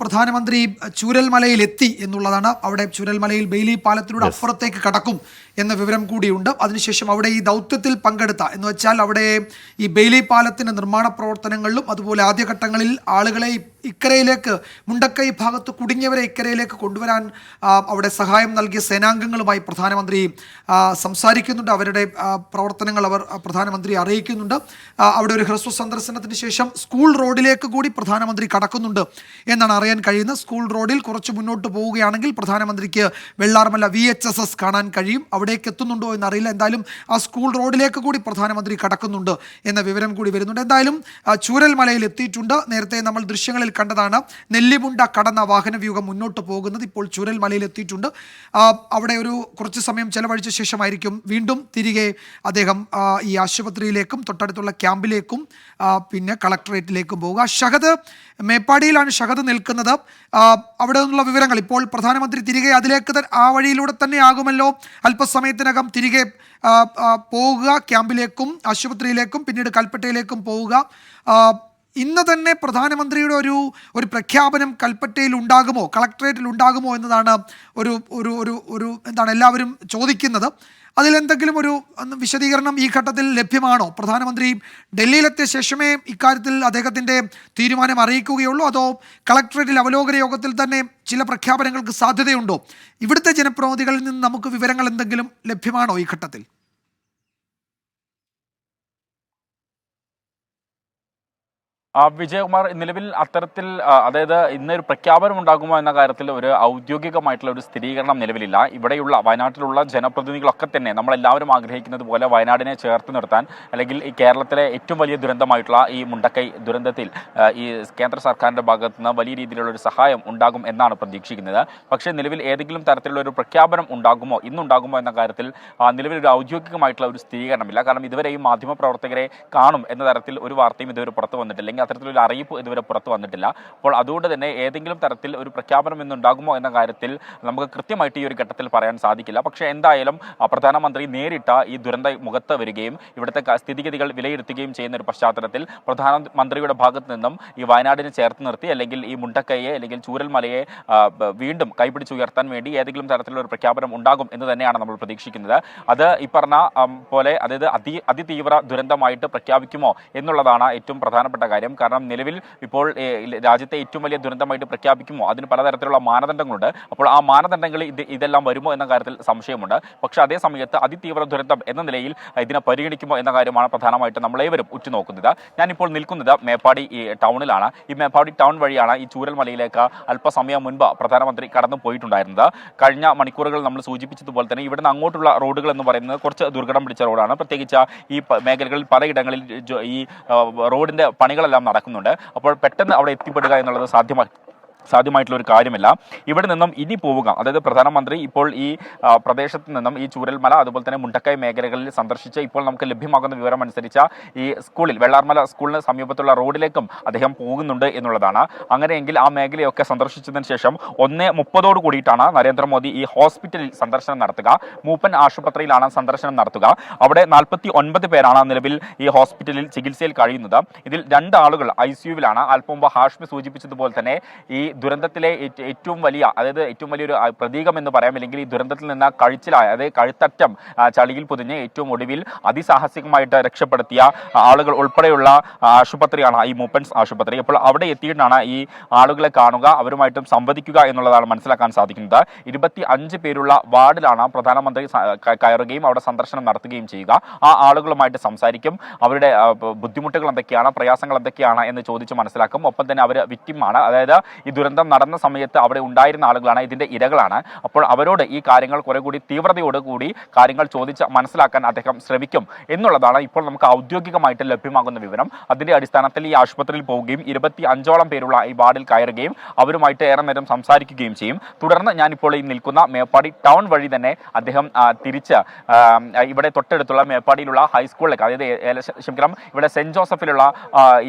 പ്രധാനമന്ത്രി ചൂരൽമലയിൽ എത്തി എന്നുള്ളതാണ്. അവിടെ ചൂരൽമലയിൽ ബെയിലി പാലത്തിലൂടെ അപ്പുറത്തേക്ക് കടക്കും എന്ന വിവരം കൂടിയുണ്ട്. അതിനുശേഷം അവിടെ ഈ ദൗത്യത്തിൽ പങ്കെടുത്ത എന്ന് വെച്ചാൽ അവിടെ ഈ ബെയിലി പാലത്തിന്റെ നിർമ്മാണ പ്രവർത്തനങ്ങളിലും അതുപോലെ ആദ്യഘട്ടങ്ങളിൽ ആളുകളെ ഇക്കരയിലേക്ക് മുണ്ടക്കൈ ഭാഗത്ത് കുടുങ്ങിയവരെ ഇക്കരയിലേക്ക് കൊണ്ടുവരാൻ അവിടെ സഹായം നൽകിയ സേനാംഗങ്ങളുമായി പ്രധാനമന്ത്രി സംസാരിക്കുന്നുണ്ട്. അവരുടെ പ്രവർത്തനങ്ങൾ അവർ പ്രധാനമന്ത്രി അറിയിക്കുന്നുണ്ട്. അവിടെ ഒരു ഹ്രസ്വ സന്ദർശനത്തിന് ശേഷം സ്കൂൾ റോഡിലേക്ക് കൂടി പ്രധാനമന്ത്രി കടക്കുന്നുണ്ട് എന്നാണ് അറിയാൻ കഴിയുന്നത്. സ്കൂൾ റോഡിൽ കുറച്ച് മുന്നോട്ട് പോവുകയാണെങ്കിൽ പ്രധാനമന്ത്രിക്ക് Vellarmala V H S S കാണാൻ കഴിയും. അവിടേക്ക് എത്തുന്നുണ്ടോ എന്നറിയില്ല. എന്തായാലും ആ സ്കൂൾ റോഡിലേക്ക് കൂടി പ്രധാനമന്ത്രി കടക്കുന്നുണ്ട് എന്ന വിവരം കൂടി വരുന്നുണ്ട്. എന്തായാലും ചൂരൽമലയിൽ എത്തിയിട്ടുണ്ട്. നേരത്തെ നമ്മൾ ദൃശ്യങ്ങളിൽ കണ്ടതാണ് നെല്ലിമുണ്ട കടന്ന വാഹനവ്യൂഹം മുന്നോട്ട് പോകുന്നത്. ഇപ്പോൾ ചുരൽമലയിൽ എത്തിയിട്ടുണ്ട്. അവിടെ ഒരു കുറച്ച് സമയം ചെലവഴിച്ച ശേഷമായിരിക്കും വീണ്ടും തിരികെ അദ്ദേഹം ഈ ആശുപത്രിയിലേക്കും തൊട്ടടുത്തുള്ള ക്യാമ്പിലേക്കും പിന്നെ കളക്ടറേറ്റിലേക്കും പോവുക ഷഹദ് മേപ്പാടിയിലാണ് ഷഹദ് നിൽക്കുന്നത്. അവിടെ നിന്നുള്ള വിവരങ്ങൾ ഇപ്പോൾ പ്രധാനമന്ത്രി തിരികെ അതിലേക്ക് ആ വഴിയിലൂടെ തന്നെ ആകുമല്ലോ അല്പസമയത്തിനകം തിരികെ പോവുക ക്യാമ്പിലേക്കും ആശുപത്രിയിലേക്കും പിന്നീട് കൽപ്പറ്റയിലേക്കും പോവുക ഇന്ന് തന്നെ പ്രധാനമന്ത്രിയുടെ ഒരു ഒരു പ്രഖ്യാപനം കൽപ്പറ്റയിൽ ഉണ്ടാകുമോ കളക്ടറേറ്റിൽ ഉണ്ടാകുമോ എന്നതാണ് ഒരു ഒരു ഒരു ഒരു എന്താണ് എല്ലാവരും ചോദിക്കുന്നത്. അതിലെന്തെങ്കിലും ഒരു വിശദീകരണം ഈ ഘട്ടത്തിൽ ലഭ്യമാണോ? പ്രധാനമന്ത്രി ഡൽഹിയിലെത്തിയ ശേഷമേ ഇക്കാര്യത്തിൽ അദ്ദേഹത്തിന്റെ തീരുമാനം അറിയിക്കുകയുള്ളൂ അതോ കളക്ടറേറ്റിൽ അവലോകന യോഗത്തിൽ തന്നെ ചില പ്രഖ്യാപനങ്ങൾക്ക് സാധ്യതയുണ്ടോ? ഇവിടുത്തെ ജനപ്രതിനിധികളിൽ നിന്ന് നമുക്ക് വിവരങ്ങൾ എന്തെങ്കിലും ലഭ്യമാണോ ഈ ഘട്ടത്തിൽ? വിജയകുമാർ നിലവിൽ അത്തരത്തിൽ അതായത് ഇന്നൊരു പ്രഖ്യാപനം ഉണ്ടാകുമോ എന്ന കാര്യത്തിൽ ഒരു ഔദ്യോഗികമായിട്ടുള്ള ഒരു സ്ഥിരീകരണം നിലവിലില്ല. ഇവിടെയുള്ള വയനാട്ടിലുള്ള ജനപ്രതിനിധികളൊക്കെ തന്നെ നമ്മളെല്ലാവരും ആഗ്രഹിക്കുന്നത് പോലെ വയനാടിനെ ചേർത്ത് നിർത്താൻ അല്ലെങ്കിൽ ഈ കേരളത്തിലെ ഏറ്റവും വലിയ ദുരന്തമായിട്ടുള്ള ഈ മുണ്ടക്കൈ ദുരന്തത്തിൽ ഈ കേന്ദ്ര സർക്കാരിന്റെ ഭാഗത്തു നിന്ന് വലിയ രീതിയിലുള്ള ഒരു സഹായം ഉണ്ടാകും എന്നാണ് പ്രതീക്ഷിക്കുന്നത്. പക്ഷേ നിലവിൽ ഏതെങ്കിലും തരത്തിലുള്ള ഒരു പ്രഖ്യാപനം ഉണ്ടാകുമോ ഇന്നുണ്ടാകുമോ എന്ന കാര്യത്തിൽ നിലവിൽ ഒരു ഔദ്യോഗികമായിട്ടുള്ള ഒരു സ്ഥിരീകരണമില്ല. കാരണം ഇതുവരെ ഈ മാധ്യമപ്രവർത്തകരെ കാണും എന്ന തരത്തിൽ ഒരു വാർത്തയും ഇതുവരെ പുറത്തു വന്നിട്ടില്ല. അല്ലെങ്കിൽ അത്തരത്തിലൊരു അറിയിപ്പ് ഇതുവരെ പുറത്തു വന്നിട്ടില്ല. അപ്പോൾ അതുകൊണ്ട് തന്നെ ഏതെങ്കിലും തരത്തിൽ ഒരു പ്രഖ്യാപനം ഇന്നുണ്ടാകുമോ എന്ന കാര്യത്തിൽ നമുക്ക് കൃത്യമായിട്ട് ഈ ഒരു ഘട്ടത്തിൽ പറയാൻ സാധിക്കില്ല. പക്ഷേ എന്തായാലും പ്രധാനമന്ത്രി നേരിട്ട ഈ ദുരന്ത മുഖത്ത് വരികയും ഇവിടുത്തെ സ്ഥിതിഗതികൾ വിലയിരുത്തുകയും ചെയ്യുന്ന ഒരു പശ്ചാത്തലത്തിൽ പ്രധാനമന്ത്രിയുടെ ഭാഗത്ത് നിന്നും ഈ വയനാടിനെ ചേർത്ത് നിർത്തി അല്ലെങ്കിൽ ഈ മുണ്ടക്കയെ അല്ലെങ്കിൽ ചൂരൽമലയെ വീണ്ടും കൈപിടിച്ചുയർത്താൻ വേണ്ടി ഏതെങ്കിലും തരത്തിലുള്ള ഒരു പ്രഖ്യാപനം ഉണ്ടാകും എന്ന് തന്നെയാണ് നമ്മൾ പ്രതീക്ഷിക്കുന്നത്. അത് ഈ പറഞ്ഞ പോലെ അതായത് അതി അതിതീവ്ര ദുരന്തമായിട്ട് പ്രഖ്യാപിക്കുമോ എന്നുള്ളതാണ് ഏറ്റവും പ്രധാനപ്പെട്ട കാര്യം. കാരണം നിലവിൽ ഇപ്പോൾ രാജ്യത്തെ ഏറ്റവും വലിയ ദുരന്തമായിട്ട് പ്രഖ്യാപിക്കുമോ? അതിന് പലതരത്തിലുള്ള മാനദണ്ഡങ്ങളുണ്ട്. അപ്പോൾ ആ മാനദണ്ഡങ്ങളിൽ ഇത് ഇതെല്ലാം വരുമോ എന്ന കാര്യത്തിൽ സംശയമുണ്ട്. പക്ഷേ അതേ സമയത്ത് അതിതീവ്ര ദുരന്തം എന്ന നിലയിൽ ഇതിനെ പരിഗണിക്കുമോ എന്ന കാര്യമാണ് പ്രധാനമായിട്ട് നമ്മളേവരും ഉറ്റുനോക്കുന്നത്. ഞാനിപ്പോൾ നിൽക്കുന്നത് മേപ്പാടി ടൗണിലാണ്. ഈ മേപ്പാടി ടൗൺ വഴിയാണ് ഈ ചൂരൽമലയിലേക്ക് അല്പസമയം മുൻപ് പ്രധാനമന്ത്രി കടന്നു പോയിട്ടുണ്ടായിരുന്നത്. കഴിഞ്ഞ മണിക്കൂറുകൾ നമ്മൾ സൂചിപ്പിച്ചതുപോലെ തന്നെ ഇവിടുന്ന് അങ്ങോട്ടുള്ള റോഡുകൾ എന്ന് പറയുന്നത് കുറച്ച് ദുർഘടം പിടിച്ച റോഡാണ്. പ്രത്യേകിച്ച് ഈ മേഖലകളിൽ പലയിടങ്ങളിൽ ഈ റോഡിന്റെ പണികളെല്ലാം നടക്കുന്നുണ്ട്. അപ്പോൾ പെട്ടെന്ന് അവിടെ എത്തിപ്പെടുക എന്നുള്ളത് സാധ്യമായി സാധ്യമായിട്ടുള്ള ഒരു കാര്യമല്ല. ഇവിടെ നിന്നും ഇനി പോവുക. അതായത് പ്രധാനമന്ത്രി ഇപ്പോൾ ഈ പ്രദേശത്ത് നിന്നും ഈ ചൂരൽമല അതുപോലെ തന്നെ മുണ്ടക്കൈ മേഖലകളിൽ സന്ദർശിച്ച് ഇപ്പോൾ നമുക്ക് ലഭ്യമാകുന്ന വിവരം അനുസരിച്ച് ഈ സ്കൂളിൽ വെള്ളാർമല സ്കൂളിന് സമീപത്തുള്ള റോഡിലേക്കും അദ്ദേഹം പോകുന്നുണ്ട് എന്നുള്ളതാണ്. അങ്ങനെയെങ്കിൽ ആ മേഖലയൊക്കെ സന്ദർശിച്ചതിന് ശേഷം ഒന്ന് മുപ്പതോട് കൂടിയിട്ടാണ് നരേന്ദ്രമോദി ഈ ഹോസ്പിറ്റലിൽ സന്ദർശനം നടത്തുക. മൂപ്പൻ ആശുപത്രിയിലാണ് സന്ദർശനം നടത്തുക. അവിടെ നാൽപ്പത്തി ഒൻപത് പേരാണ് നിലവിൽ ഈ ഹോസ്പിറ്റലിൽ ചികിത്സയിൽ കഴിയുന്നത്. ഇതിൽ രണ്ട് ആളുകൾ ഐ സിയുവിലാണ് അല്പം മുമ്പ് ഹാഷ്മി സൂചിപ്പിച്ചതുപോലെ തന്നെ ഈ ദുരന്തത്തിലെ ഏറ്റവും വലിയ അതായത് ഏറ്റവും വലിയൊരു പ്രതീകം എന്ന് പറയാം അല്ലെങ്കിൽ ഈ ദുരന്തത്തിൽ നിന്ന് കഴുച്ചിലായ അതായത് കഴുത്തറ്റം ചളിയിൽ പൊതിഞ്ഞ് ഏറ്റവും ഒടുവിൽ അതിസാഹസികമായിട്ട് രക്ഷപ്പെടുത്തിയ ആളുകൾ ഉൾപ്പെടെയുള്ള ആശുപത്രിയാണ് ഈ മൂപ്പൻസ് ആശുപത്രി. അപ്പോൾ അവിടെ എത്തിയിട്ടാണ് ഈ ആളുകളെ കാണുക അവരുമായിട്ടും സംവദിക്കുക എന്നുള്ളതാണ് മനസ്സിലാക്കാൻ സാധിക്കുന്നത്. ഇരുപത്തി അഞ്ച് പേരുള്ള വാർഡിലാണ് പ്രധാനമന്ത്രി കയറുകയും അവിടെ സന്ദർശനം നടത്തുകയും ചെയ്യുക. ആ ആളുകളുമായിട്ട് സംസാരിക്കും. അവരുടെ ബുദ്ധിമുട്ടുകൾ എന്തൊക്കെയാണ് പ്രയാസങ്ങൾ എന്തൊക്കെയാണ് എന്ന് ചോദിച്ച് മനസ്സിലാക്കും. ഒപ്പം തന്നെ അവർ വിക്റ്റിമാണ് അതായത് ഈ ദുരന്തം നടന്ന സമയത്ത് അവിടെ ഉണ്ടായിരുന്ന ആളുകളാണ് ഇതിന്റെ ഇരകളാണ്. അപ്പോൾ അവരോട് ഈ കാര്യങ്ങൾ കുറെ കൂടി തീവ്രതയോടുകൂടി കാര്യങ്ങൾ ചോദിച്ച് മനസ്സിലാക്കാൻ അദ്ദേഹം ശ്രമിക്കും എന്നുള്ളതാണ് ഇപ്പോൾ നമുക്ക് ഔദ്യോഗികമായിട്ട് ലഭ്യമാകുന്ന വിവരം. അതിന്റെ അടിസ്ഥാനത്തിൽ ഈ ആശുപത്രിയിൽ പോവുകയും ഇരുപത്തി അഞ്ചോളം പേരുള്ള ഈ വാർഡിൽ കയറുകയും അവരുമായിട്ട് ഏറെ നേരം സംസാരിക്കുകയും ചെയ്യും. തുടർന്ന് ഞാനിപ്പോൾ ഈ നിൽക്കുന്ന മേപ്പാടി ടൗൺ വഴി തന്നെ അദ്ദേഹം തിരിച്ച് ഇവിടെ തൊട്ടടുത്തുള്ള മേപ്പാടിയിലുള്ള ഹൈസ്കൂളിലേക്ക് അതായത് ക്ഷമിക്കണം ഇവിടെ സെന്റ് ജോസഫിലുള്ള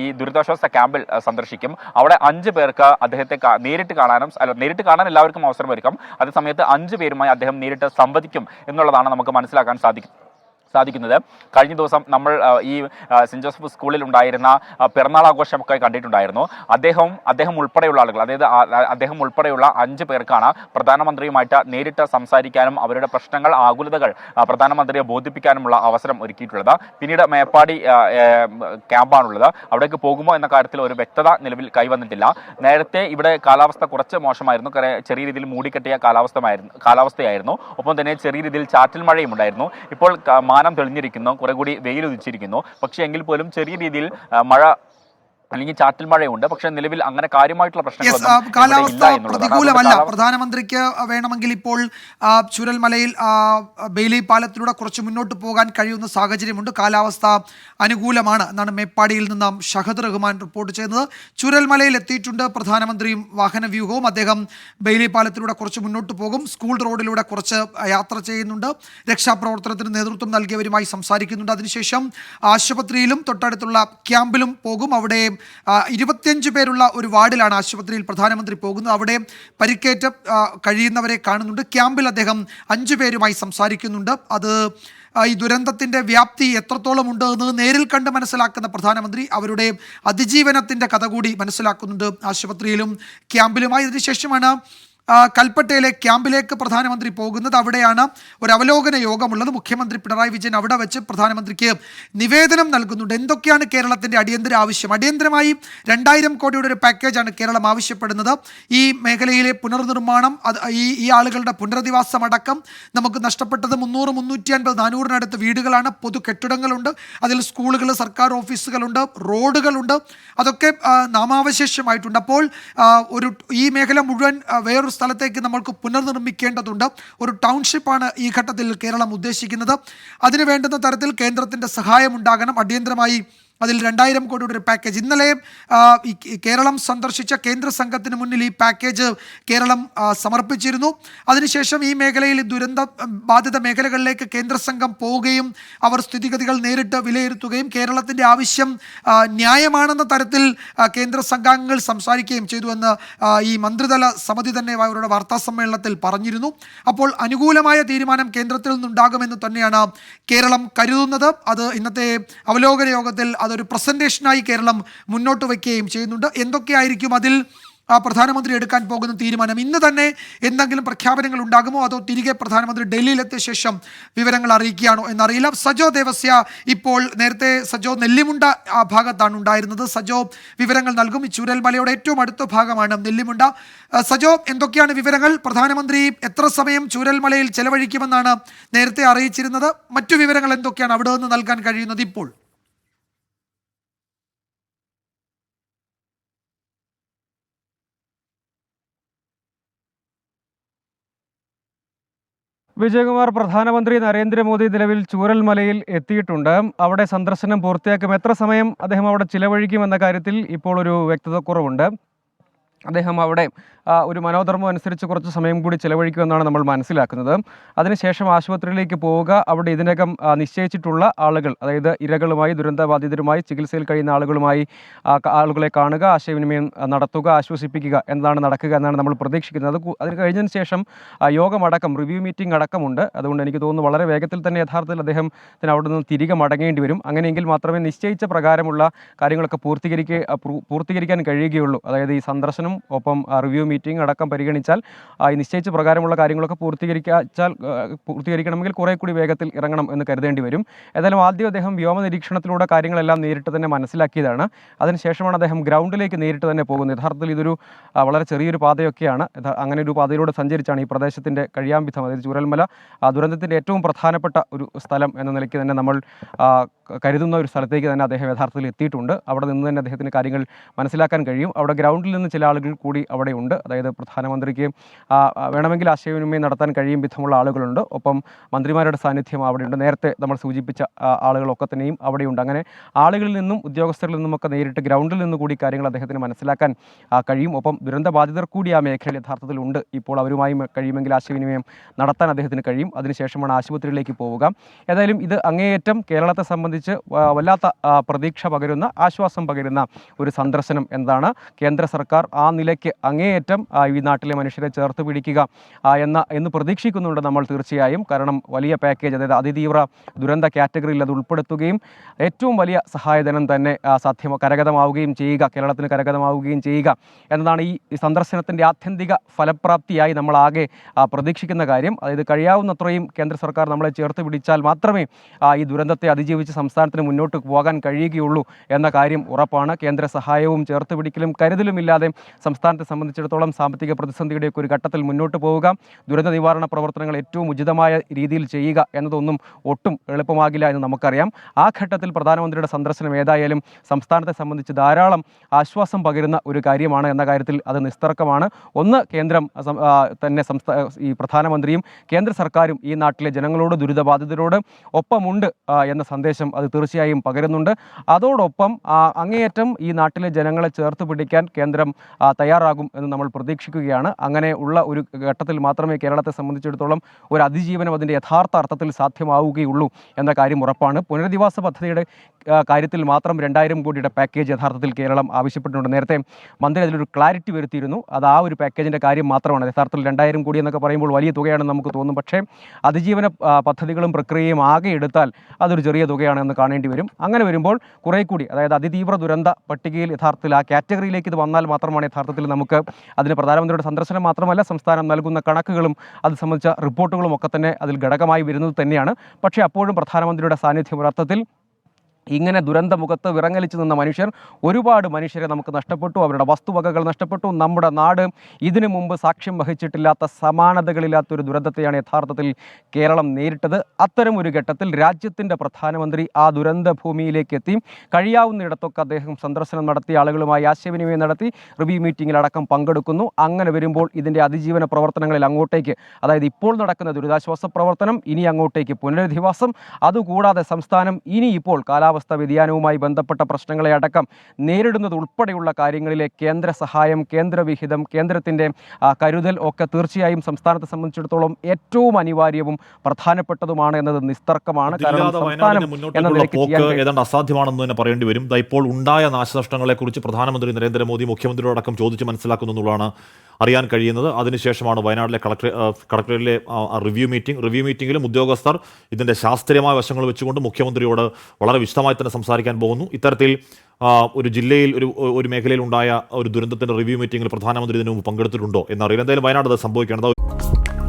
ഈ ദുരിതാശ്വാസ ക്യാമ്പിൽ സന്ദർശിക്കും. അവിടെ അഞ്ച് പേർക്ക് അദ്ദേഹത്തെ നേരിട്ട് കാണാനും അല്ല നേരിട്ട് കാണാൻ എല്ലാവർക്കും അവസരം ഒരുക്കും അതേസമയത്ത് അഞ്ച് പേരുമായി അദ്ദേഹം നേരിട്ട് സംവദിക്കും എന്നുള്ളതാണ് നമുക്ക് മനസ്സിലാക്കാൻ സാധിക്കും. സാധിക്കുന്നത്. കഴിഞ്ഞ ദിവസം നമ്മൾ ഈ സെന്റ് ജോസഫ് സ്കൂളിൽ ഉണ്ടായിരുന്ന പിറന്നാൾ ആഘോഷമൊക്കെ കണ്ടിട്ടുണ്ടായിരുന്നു. അദ്ദേഹം അദ്ദേഹം ഉൾപ്പെടെയുള്ള ആളുകൾ അതായത് അദ്ദേഹം ഉൾപ്പെടെയുള്ള അഞ്ച് പേർക്കാണ് പ്രധാനമന്ത്രിയുമായിട്ട് നേരിട്ട് സംസാരിക്കാനും അവരുടെ പ്രശ്നങ്ങൾ ആകുലതകൾ പ്രധാനമന്ത്രിയെ ബോധിപ്പിക്കാനുമുള്ള അവസരം ഒരുക്കിയിട്ടുള്ളത്. പിന്നീട് മേപ്പാടി ക്യാമ്പാണുള്ളത്. അവിടേക്ക് പോകുമോ എന്ന കാര്യത്തിൽ ഒരു വ്യക്തത നിലവിൽ കൈവന്നിട്ടില്ല. നേരത്തെ ഇവിടെ കാലാവസ്ഥ കുറച്ച് മോശമായിരുന്നു. ചെറിയ രീതിയിൽ മൂടിക്കെട്ടിയ കാലാവസ്ഥമായിരുന്നു കാലാവസ്ഥയായിരുന്നു. ഒപ്പം തന്നെ ചെറിയ രീതിയിൽ ചാറ്റൽ മഴയും ഉണ്ടായിരുന്നു ഇപ്പോൾ മാനം തെളിഞ്ഞിരിക്കുന്നു കുറെ കൂടി വെയിൽ ഉദിച്ചിരിക്കുന്നു പക്ഷേ എങ്കിൽ പോലും ചെറിയ രീതിയിൽ മഴ അല്ലെങ്കിൽ ചാറ്റൽ മഴയുണ്ട്. പക്ഷെ നിലവിൽ അങ്ങനെ കാര്യമായിട്ടുള്ള ഇവിടെ കാലാവസ്ഥ. പ്രതികൂലമല്ല. പ്രധാനമന്ത്രിക്ക് വേണമെങ്കിൽ ഇപ്പോൾ ചുരൽമലയിൽ ബെയിലി പാലത്തിലൂടെ കുറച്ച് മുന്നോട്ട് പോകാൻ കഴിയുന്ന സാഹചര്യമുണ്ട്. കാലാവസ്ഥ അനുകൂലമാണ് എന്നാണ് മേപ്പാടിയിൽ നിന്ന് ഷഹദ് റഹ്മാൻ റിപ്പോർട്ട് ചെയ്യുന്നത്. ചുരൽമലയിൽ എത്തിയിട്ടുണ്ട് പ്രധാനമന്ത്രിയും വാഹന വ്യൂഹവും. അദ്ദേഹം ബെയിലി പാലത്തിലൂടെ കുറച്ച് മുന്നോട്ട് പോകും. സ്കൂൾ റോഡിലൂടെ കുറച്ച് യാത്ര ചെയ്യുന്നുണ്ട്. രക്ഷാപ്രവർത്തനത്തിന് നേതൃത്വം നൽകിയവരുമായി സംസാരിക്കുന്നുണ്ട്. അതിനുശേഷം ആശുപത്രിയിലും തൊട്ടടുത്തുള്ള ക്യാമ്പിലും പോകും. അവിടെ ഇരുപത്തിയഞ്ച് പേരുള്ള ഒരു വാർഡിലാണ് ആശുപത്രിയിൽ പ്രധാനമന്ത്രി പോകുന്നത്. അവിടെ പരിക്കേറ്റ കഴിയുന്നവരെ കാണുന്നുണ്ട്. ക്യാമ്പിൽ അദ്ദേഹം അഞ്ചു പേരുമായി സംസാരിക്കുന്നുണ്ട്. അത് ഈ ദുരന്തത്തിന്റെ വ്യാപ്തി എത്രത്തോളം ഉണ്ട് എന്ന് നേരിൽ കണ്ട് മനസ്സിലാക്കുന്ന പ്രധാനമന്ത്രി അവരുടെ അതിജീവനത്തിന്റെ കഥ കൂടി മനസ്സിലാക്കുന്നുണ്ട് ആശുപത്രിയിലും ക്യാമ്പിലുമായി. ഇതിനുശേഷമാണ് കൽപ്പറ്റയിലെ ക്യാമ്പിലേക്ക് പ്രധാനമന്ത്രി പോകുന്നത് അവിടെയാണ്. ഒരു അവലോകന യോഗമുള്ളത്. മുഖ്യമന്ത്രി പിണറായി വിജയൻ അവിടെ വെച്ച് പ്രധാനമന്ത്രിക്ക് നിവേദനം നൽകുന്നുണ്ട്. എന്തൊക്കെയാണ് കേരളത്തിന്റെ അടിയന്തര ആവശ്യം? അടിയന്തരമായി രണ്ടായിരം കോടിയുടെ ഒരു പാക്കേജാണ് കേരളം ആവശ്യപ്പെടുന്നത്. ഈ മേഖലയിലെ പുനർനിർമ്മാണം അത് ഈ ഈ ആളുകളുടെ പുനരധിവാസം അടക്കം നമുക്ക് നഷ്ടപ്പെട്ടത് മുന്നൂറ് മുന്നൂറ്റി അൻപത് നാനൂറിനടുത്ത് വീടുകളാണ്. പൊതു കെട്ടിടങ്ങളുണ്ട്. അതിൽ സ്കൂളുകൾ സർക്കാർ ഓഫീസുകളുണ്ട്. റോഡുകളുണ്ട്. അതൊക്കെ നാമാവശേഷമായിട്ടുണ്ട്. അപ്പോൾ ഒരു ഈ മേഖല മുഴുവൻ വേറൊരു സ്ഥലത്തേക്ക് നമ്മൾക്ക് പുനർനിർമ്മിക്കേണ്ടതുണ്ട്. ഒരു ടൗൺഷിപ്പാണ് ഈ ഘട്ടത്തിൽ കേരളം ഉദ്ദേശിക്കുന്നത്. അതിന് വേണ്ടുന്ന തരത്തിൽ കേന്ദ്രത്തിന്റെ സഹായം ഉണ്ടാകണം. അടിയന്തരമായി അതിൽ രണ്ടായിരം കോടിയുടെ ഒരു പാക്കേജ് ഇന്നലെ കേരളം സന്ദർശിച്ച കേന്ദ്ര സംഘത്തിന് മുന്നിൽ ഈ പാക്കേജ് കേരളം സമർപ്പിച്ചിരുന്നു. അതിനുശേഷം ഈ മേഖലയിൽ ദുരന്ത ബാധിത മേഖലകളിലേക്ക് കേന്ദ്ര സംഘം പോവുകയും അവർ സ്ഥിതിഗതികൾ നേരിട്ട് വിലയിരുത്തുകയും കേരളത്തിന്റെ ആവശ്യം ന്യായമാണെന്ന തരത്തിൽ കേന്ദ്ര സംഘാംഗങ്ങൾ സംസാരിക്കുകയും ചെയ്തുവെന്ന് ഈ മന്ത്രിതല സമിതി തന്നെ അവരുടെ വാർത്താ സമ്മേളനത്തിൽ പറഞ്ഞിരുന്നു. അപ്പോൾ അനുകൂലമായ തീരുമാനം കേന്ദ്രത്തിൽ നിന്നുണ്ടാകുമെന്ന് തന്നെയാണ് കേരളം കരുതുന്നത്. അത് ഇന്നത്തെ അവലോകന യോഗത്തിൽ അതൊരു പ്രസന്റേഷനായി കേരളം മുന്നോട്ട് വയ്ക്കുകയും ചെയ്യുന്നുണ്ട്. എന്തൊക്കെയായിരിക്കും അതിൽ ആ പ്രധാനമന്ത്രി എടുക്കാൻ പോകുന്ന തീരുമാനം? ഇന്ന് തന്നെ എന്തെങ്കിലും പ്രഖ്യാപനങ്ങൾ ഉണ്ടാകുമോ? അതോ തിരികെ പ്രധാനമന്ത്രി ഡൽഹിയിലെത്തിയ ശേഷം വിവരങ്ങൾ അറിയിക്കുകയാണോ എന്നറിയില്ല. സജോ ദേവസ്യ ഇപ്പോൾ നേരത്തെ സജോ നെല്ലിമുണ്ട ആ ഭാഗത്താണ് ഉണ്ടായിരുന്നത്. സജോ വിവരങ്ങൾ നൽകും. ഈ ചൂരൽമലയുടെ ഏറ്റവും അടുത്ത ഭാഗമാണ് നെല്ലിമുണ്ട. സജോ എന്തൊക്കെയാണ് വിവരങ്ങൾ? പ്രധാനമന്ത്രി എത്ര സമയം ചൂരൽമലയിൽ ചെലവഴിക്കുമെന്നാണ് നേരത്തെ അറിയിച്ചിരുന്നത്. മറ്റു വിവരങ്ങൾ എന്തൊക്കെയാണ് അവിടെ നിന്ന് നൽകാൻ കഴിയുന്നത് ഇപ്പോൾ? വിജയകുമാർ പ്രധാനമന്ത്രി നരേന്ദ്രമോദി നിലവിൽ ചൂരൽമലയിൽ എത്തിയിട്ടുണ്ട്. അവിടെ സന്ദർശനം പൂർത്തിയാക്കും എത്ര സമയം അദ്ദേഹം അവിടെ ചിലവഴിക്കും എന്ന കാര്യത്തിൽ ഇപ്പോൾ ഒരു വ്യക്തത കുറവുണ്ട്. അദ്ദേഹം അവിടെ ഒരു മനോധർമ്മം അനുസരിച്ച് കുറച്ച് സമയം കൂടി ചിലവഴിക്കുമെന്നാണ് നമ്മൾ മനസ്സിലാക്കുന്നത്. അതിനുശേഷം ആശുപത്രിയിലേക്ക് പോവുക. അവിടെ ഇതിനകം നിശ്ചയിച്ചിട്ടുള്ള ആളുകൾ അതായത് ഇരകളുമായി ദുരന്തബാധിതരുമായി ചികിത്സയിൽ കഴിയുന്ന ആളുകളുമായി ആളുകളെ കാണുക ആശയവിനിമയം നടത്തുക ആശ്വസിപ്പിക്കുക എന്നതാണ് നടക്കുക എന്നാണ് നമ്മൾ പ്രതീക്ഷിക്കുന്നത്. അതിന് കഴിഞ്ഞതിന് ശേഷം യോഗമടക്കം റിവ്യൂ മീറ്റിംഗ് അടക്കമുണ്ട്. അതുകൊണ്ട് എനിക്ക് തോന്നുന്നു വളരെ വേഗത്തിൽ തന്നെ യഥാർത്ഥത്തിൽ അദ്ദേഹത്തിന് അവിടെ നിന്ന് തിരികെ മടങ്ങേണ്ടി വരും. അങ്ങനെയെങ്കിൽ മാത്രമേ നിശ്ചയിച്ച പ്രകാരമുള്ള കാര്യങ്ങളൊക്കെ പൂർത്തീകരിക്കുക പൂർത്തീകരിക്കാൻ കഴിയുകയുള്ളൂ. അതായത് ഈ സന്ദർശനം ഒപ്പം റിവ്യൂ മീറ്റിംഗ് അടക്കം പരിഗണിച്ചാൽ ഈ നിശ്ചയിച്ച പ്രകാരമുള്ള കാര്യങ്ങളൊക്കെ പൂർത്തീകരിക്കാച്ചാൽ പൂർത്തീകരിക്കണമെങ്കിൽ കുറേ കൂടി വേഗത്തിൽ ഇറങ്ങണം എന്ന് കരുതേണ്ടി വരും. ഏതായാലും ആദ്യം അദ്ദേഹം വ്യോമ നിരീക്ഷണത്തിലൂടെ കാര്യങ്ങളെല്ലാം നേരിട്ട് തന്നെ മനസ്സിലാക്കിയതാണ്. അതിനുശേഷമാണ് അദ്ദേഹം ഗ്രൗണ്ടിലേക്ക് നേരിട്ട് തന്നെ പോകുന്നത്. യഥാർത്ഥത്തിൽ ഇതൊരു വളരെ ചെറിയൊരു പാതയൊക്കെയാണ്. അങ്ങനെ ഒരു പാതയിലൂടെ സഞ്ചരിച്ചാണ് ഈ പ്രദേശത്തിന്റെ കഴിയാമ്പിധം അതായത് ചൂരൽമല ദുരന്തത്തിന്റെ ഏറ്റവും പ്രധാനപ്പെട്ട ഒരു സ്ഥലം എന്ന നിലയ്ക്ക് തന്നെ നമ്മൾ കരുതുന്ന ഒരു സ്ഥലത്തേക്ക് തന്നെ അദ്ദേഹം യഥാർത്ഥത്തിൽ എത്തിയിട്ടുണ്ട്. അവിടെ നിന്ന് തന്നെ അദ്ദേഹത്തിന് കാര്യങ്ങൾ മനസ്സിലാക്കാൻ കഴിയും. അവിടെ ഗ്രൗണ്ടിൽ നിന്ന് ചില ആളുകൾ കൂടി അവിടെ ഉണ്ട്. അതായത് പ്രധാനമന്ത്രിക്ക് വേണമെങ്കിൽ ആശയവിനിമയം നടത്താൻ കഴിയും വിധമുള്ള ആളുകളുണ്ട്. ഒപ്പം മന്ത്രിമാരുടെ സാന്നിധ്യം അവിടെയുണ്ട് നേരത്തെ നമ്മൾ സൂചിപ്പിച്ച ആളുകളൊക്കെ തന്നെയും അവിടെയുണ്ട് അങ്ങനെ ആളുകളിൽ നിന്നും ഉദ്യോഗസ്ഥരിൽ നിന്നുമൊക്കെ നേരിട്ട് ഗ്രൗണ്ടിൽ നിന്ന് കൂടി കാര്യങ്ങൾ അദ്ദേഹത്തിന് മനസ്സിലാക്കാൻ കഴിയും. ഒപ്പം ദുരന്ത ബാധിതർ കൂടി ആ മേഖലയിൽ യഥാർത്ഥത്തിൽ ഉണ്ട്. ഇപ്പോൾ അവരുമായി കഴിയുമെങ്കിൽ ആശയവിനിമയം നടത്താൻ അദ്ദേഹത്തിന് കഴിയും. അതിനുശേഷമാണ് ആശുപത്രിയിലേക്ക് പോവുക. ഏതായാലും ഇത് അങ്ങേയറ്റം കേരളത്തെ സംബന്ധിച്ച് സംബന്ധിച്ച് വല്ലാത്ത പ്രതീക്ഷ പകരുന്ന ആശ്വാസം പകരുന്ന ഒരു സന്ദർശനം എന്താണ്? കേന്ദ്ര സർക്കാർ ആ നിലയ്ക്ക് അങ്ങേയറ്റം ഈ നാട്ടിലെ മനുഷ്യരെ ചേർത്ത് പിടിക്കുക എന്ന എന്ന് പ്രതീക്ഷിക്കുന്നുണ്ട് നമ്മൾ തീർച്ചയായും. കാരണം വലിയ പാക്കേജ് അതായത് അതിതീവ്ര ദുരന്ത കാറ്റഗറിയിൽ അത് ഉൾപ്പെടുത്തുകയും ഏറ്റവും വലിയ സഹായധനം തന്നെ സാധ്യമ കരഗതമാവുകയും ചെയ്യുക കേരളത്തിന് കരഗതമാവുകയും ചെയ്യുക എന്നതാണ് ഈ സന്ദർശനത്തിന്റെ ആത്യന്തിക ഫലപ്രാപ്തിയായി നമ്മൾ ആകെ പ്രതീക്ഷിക്കുന്ന കാര്യം. അതായത് കഴിയാവുന്നത്രയും കേന്ദ്ര സർക്കാർ നമ്മളെ ചേർത്ത് പിടിച്ചാൽ മാത്രമേ ഈ ദുരന്തത്തെ അതിജീവിച്ച് സംസ്ഥാനത്തിന് മുന്നോട്ട് പോകാൻ കഴിയുകയുള്ളൂ എന്ന കാര്യം ഉറപ്പാണ്. കേന്ദ്ര സഹായവും ചേർത്ത് പിടിക്കലും കരുതലുമില്ലാതെ സംസ്ഥാനത്തെ സംബന്ധിച്ചിടത്തോളം സാമ്പത്തിക പ്രതിസന്ധിയുടെയൊക്കെ ഒരു ഘട്ടത്തിൽ മുന്നോട്ട് പോവുക ദുരന്ത നിവാരണ പ്രവർത്തനങ്ങൾ ഏറ്റവും ഉചിതമായ രീതിയിൽ ചെയ്യുക എന്നതൊന്നും ഒട്ടും എളുപ്പമാകില്ല എന്ന് നമുക്കറിയാം. ആ ഘട്ടത്തിൽ പ്രധാനമന്ത്രിയുടെ സന്ദർശനം ഏതായാലും സംസ്ഥാനത്തെ സംബന്ധിച്ച് ധാരാളം ആശ്വാസം പകരുന്ന ഒരു കാര്യമാണ് എന്ന കാര്യത്തിൽ അത് നിസ്തർക്കമാണ്. ഒന്ന് കേന്ദ്രം തന്നെ സംസ്ഥാന ഈ പ്രധാനമന്ത്രിയും കേന്ദ്ര സർക്കാരും ഈ നാട്ടിലെ ജനങ്ങളോട് ദുരിതബാധിതരോട് ഒപ്പമുണ്ട് എന്ന സന്ദേശം അത് തീർച്ചയായും പകരുന്നുണ്ട്. അതോടൊപ്പം അങ്ങേയറ്റം ഈ നാട്ടിലെ ജനങ്ങളെ ചേർത്ത് പിടിക്കാൻ കേന്ദ്രം തയ്യാറാകും എന്ന് നമ്മൾ പ്രതീക്ഷിക്കുകയാണ്. അങ്ങനെ ഉള്ള ഒരു ഘട്ടത്തിൽ മാത്രമേ കേരളത്തെ സംബന്ധിച്ചിടത്തോളം ഒരു അതിജീവനം അതിന്റെ യഥാർത്ഥ അർത്ഥത്തിൽ സാധ്യമാവുകയുള്ളൂ എന്ന കാര്യം ഉറപ്പാണ്. പുനരധിവാസ പദ്ധതിയുടെ കാര്യത്തിൽ മാത്രം രണ്ടായിരം കോടിയുടെ പാക്കേജ് യഥാർത്ഥത്തിൽ കേരളം ആവശ്യപ്പെട്ടിട്ടുണ്ട്. നേരത്തെ മന്ത്രി അതിലൊരു ക്ലാരിറ്റി വരുത്തിയിരുന്നു. അത് ആ ഒരു പാക്കേജിന്റെ കാര്യം മാത്രമാണ്. യഥാർത്ഥത്തിൽ രണ്ടായിരം കോടി എന്നൊക്കെ പറയുമ്പോൾ വലിയ തുകയാണെന്ന് നമുക്ക് തോന്നും. പക്ഷേ അതിജീവന പദ്ധതികളും പ്രക്രിയയും ആകെ എടുത്താൽ അതൊരു ചെറിയ തുകയാണെന്ന് കാണേണ്ടി വരും. അങ്ങനെ വരുമ്പോൾ കുറേ കൂടി അതായത് അതിതീവ്ര ദുരന്ത പട്ടികയിൽ യഥാർത്ഥത്തിൽ ആ കാറ്റഗറിയിലേക്ക് ഇത് വന്നാൽ മാത്രമാണ് യഥാർത്ഥത്തിൽ നമുക്ക് അതിന് പ്രധാനമന്ത്രിയുടെ സന്ദർശനം മാത്രമല്ല സംസ്ഥാനം നൽകുന്ന കണക്കുകളും അത് സംബന്ധിച്ച റിപ്പോർട്ടുകളും ഒക്കെ തന്നെ അതിൽ ഘടകമായി വരുന്നത് തന്നെയാണ്. പക്ഷേ അപ്പോഴും പ്രധാനമന്ത്രിയുടെ സാന്നിധ്യം ഒരർത്ഥത്തിൽ ഇങ്ങനെ ദുരന്ത മുഖത്ത് വിറങ്ങലിച്ചു നിന്ന മനുഷ്യർ ഒരുപാട് മനുഷ്യരെ നമുക്ക് നഷ്ടപ്പെട്ടു. അവരുടെ വസ്തുവകകൾ നഷ്ടപ്പെട്ടു. നമ്മുടെ നാട് ഇതിനു മുമ്പ് സാക്ഷ്യം വഹിച്ചിട്ടില്ലാത്ത സമാനതകളില്ലാത്ത ഒരു ദുരന്തത്തെയാണ് യഥാർത്ഥത്തിൽ കേരളം നേരിട്ടത്. അത്തരം ഒരു ഘട്ടത്തിൽ രാജ്യത്തിന്റെ പ്രധാനമന്ത്രി ആ ദുരന്ത ഭൂമിയിലേക്ക് എത്തി. കഴിയാവുന്നിടത്തൊക്കെ അദ്ദേഹം സന്ദർശനം നടത്തി ആളുകളുമായി ആശയവിനിമയം നടത്തി റിവ്യൂ മീറ്റിങ്ങിലടക്കം പങ്കെടുക്കുന്നു. അങ്ങനെ വരുമ്പോൾ ഇതിന്റെ അതിജീവന പ്രവർത്തനങ്ങളിൽ അങ്ങോട്ടേക്ക് അതായത് ഇപ്പോൾ നടക്കുന്ന ദുരിതാശ്വാസ പ്രവർത്തനം ഇനി അങ്ങോട്ടേക്ക് പുനരധിവാസം. അതുകൂടാതെ സംസ്ഥാനം ഇനി ഇപ്പോൾ കാലാവസ്ഥ വ്യതിയാനവുമായി ബന്ധപ്പെട്ട പ്രശ്നങ്ങളെ അടക്കം നേരിടുന്നത് ഉൾപ്പെടെയുള്ള കാര്യങ്ങളിലെ കേന്ദ്ര സഹായം കേന്ദ്രവിഹിതം കേന്ദ്രത്തിന്റെ കരുതൽ ഒക്കെ തീർച്ചയായും സംസ്ഥാനത്തെ സംബന്ധിച്ചിടത്തോളം ഏറ്റവും അനിവാര്യവും പ്രധാനപ്പെട്ടതുമാണ് എന്നത് നിസ്തർക്കമാണ്. ഏതാണ്ട് അസാധ്യമാണെന്ന് തന്നെ പറയേണ്ടി വരും. ഇപ്പോൾ ഉണ്ടായ നാശനഷ്ടങ്ങളെക്കുറിച്ച് പ്രധാനമന്ത്രി നരേന്ദ്രമോദി മുഖ്യമന്ത്രിയോടക്കം ചോദിച്ച് മനസ്സിലാക്കുന്നു എന്നുള്ളതാണ് അറിയാൻ കഴിയുന്നത്. അതിനുശേഷമാണ് വയനാട്ടിലെ കളക്ടർ കളക്ടറേറ്റിലെ റിവ്യൂ മീറ്റിംഗ്. റിവ്യൂ മീറ്റിംഗിലും ഉദ്യോഗസ്ഥർ ഇതിന്റെ ശാസ്ത്രീയമായ വശങ്ങൾ വെച്ചുകൊണ്ട് മുഖ്യമന്ത്രിയോട് വളരെ വിശദമായി തന്നെ സംസാരിക്കാൻ പോകുന്നു. ഇത്തരത്തിൽ ഒരു ജില്ലയിൽ ഒരു ഒരു മേഖലയിൽ ഉണ്ടായ ഒരു ദുരന്തത്തിന്റെ റിവ്യൂ മീറ്റിംഗിൽ പ്രധാനമന്ത്രി ഇതിനു മുമ്പ് പങ്കെടുത്തിട്ടുണ്ടോ എന്നറിയില്ല. എന്തായാലും വയനാട് അത് സംഭവിക്കുകയാണ്